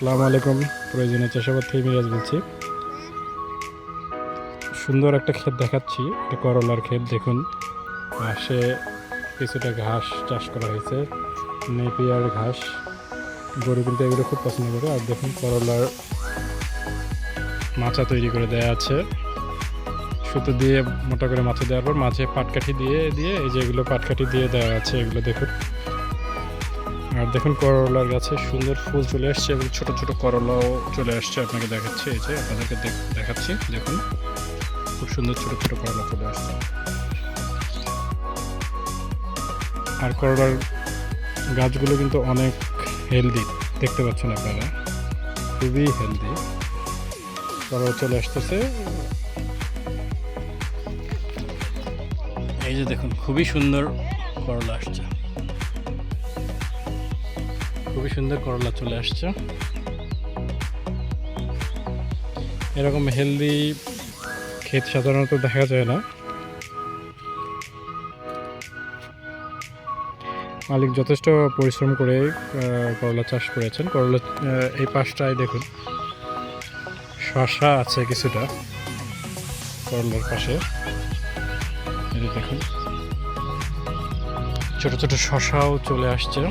আসসালামু আলাইকুম। প্রয়োজনীয় চাষাবাদ থেকে মিরাজ বলছি। সুন্দর একটা ক্ষেত দেখাচ্ছি। একটা করলার ক্ষেত, দেখুন। পাশে কিছুটা ঘাস চাষ করা হয়েছে। নেপিয়ার ঘাস। গরু কিন্তু এগুলো খুব পছন্দ করে। আর দেখুন, করলার মাচা তৈরি করে দেওয়া আছে। সুতো দিয়ে মোটা করে মাছা দেওয়ার পর মাছে পাটকাঠি দিয়ে দিয়ে এই যে এগুলো পাটকাঠি দিয়ে দেওয়া আছে, এগুলো দেখুন। আর দেখুন করলার গাছে সুন্দর ফুল চলে আসছে এবং ছোট ছোট করলাও চলে আসছে। আপনাকে দেখাচ্ছি এই যে, আপনাদেরকে দেখ- দেখাচ্ছি। দেখুন, খুব সুন্দর ছোট ছোট করলা চলে আসছে। আর করলার গাছগুলো কিন্তু অনেক হেলদি দেখতে পাচ্ছেন আপনারা? খুবই হেলদি করলা চলে আসতেছে। এই যে দেখুন, খুবই সুন্দর করলা আসছে। খুবই সুন্দর করলা চলে আসছে। এরকম হেলদি ক্ষেত সাধারণত দেখা যায় না। মালিক যথেষ্ট পরিশ্রম করে করলা চাষ করেছেন। করলা এই পাশটায় দেখুন শশা আছে কিছুটা করলার পাশে। দেখুন, ছোট ছোট শশাও চলে আসছে।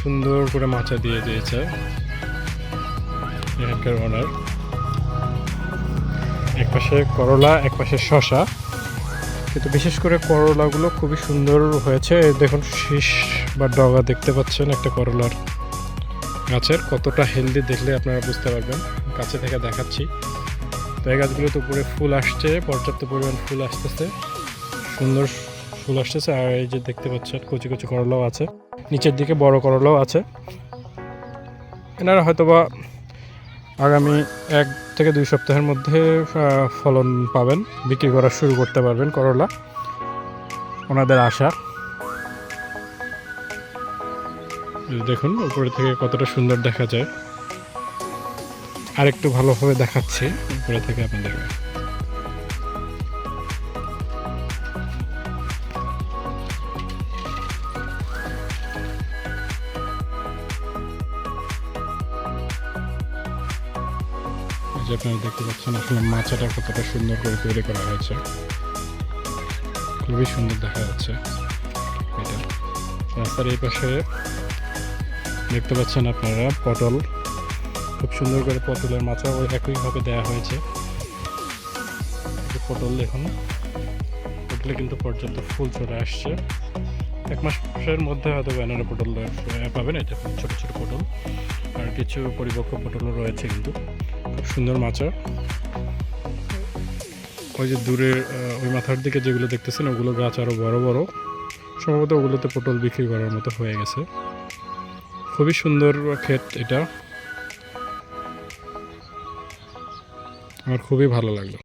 সুন্দর করে মাচা দিয়ে দিয়েছে। এখানকার ওনার এক পাশে করলা এক পাশে শশা কিন্তু বিশেষ করে করলাগুলো খুবই সুন্দর হয়েছে। দেখুন, শীষ বা ডগা দেখতে পাচ্ছেন একটা করলার গাছের। কতটা হেলদি দেখলে আপনারা বুঝতে পারবেন। কাছে থেকে দেখাচ্ছি। তো এই গাছগুলোতে উপরে ফুল আসছে, পর্যাপ্ত পরিমাণ ফুল আসতেছে। সুন্দর ফুল আসতেছে। আর এই যে দেখতে পাচ্ছেন, কচি কচি করলাও আছে। নিচের দিকে বড় করলাও আছে। এনারা হয়তোবা আগামী এক থেকে দুই সপ্তাহের মধ্যে ফলন পাবেন, বিক্রি করা শুরু করতে পারবেন করলা। ওনাদের আশা। দেখুন, উপরে থেকে কতটা সুন্দর দেখা যায়। আরেকটু ভালোভাবে দেখাচ্ছি, উপরে থেকে আপনাদের যে আপনারা দেখতে পাচ্ছেন, আসলে মাছাটা কতটা সুন্দর করে তৈরি করা হয়েছে। খুবই সুন্দর দেখা যাচ্ছে রাস্তার এই পাশে দেখতে পাচ্ছেন আপনারা পটল। খুব সুন্দর করে পটলের মাচা ওই একইভাবে দেওয়া হয়েছে। পটল দেখুন, পটলে কিন্তু পর্যাপ্ত ফুল চলে আসছে। এক মাসের মধ্যে হয়তো ব্যানারে পটল পাবেন, এটা ছোট ছোট পটল। আর কিছু পরিপক্ক পটলও রয়েছে কিন্তু। সুন্দর মাচা ওই যে দূরে ওই মাথার দিকে যেগুলো দেখতেছেন, ওগুলো গাছ আরও বড় বড়। সম্ভবত ওগুলোতে পটল বিক্রি করার মতো হয়ে গেছে। খুবই সুন্দর ক্ষেত এটা। আমার খুবই ভালো লাগল।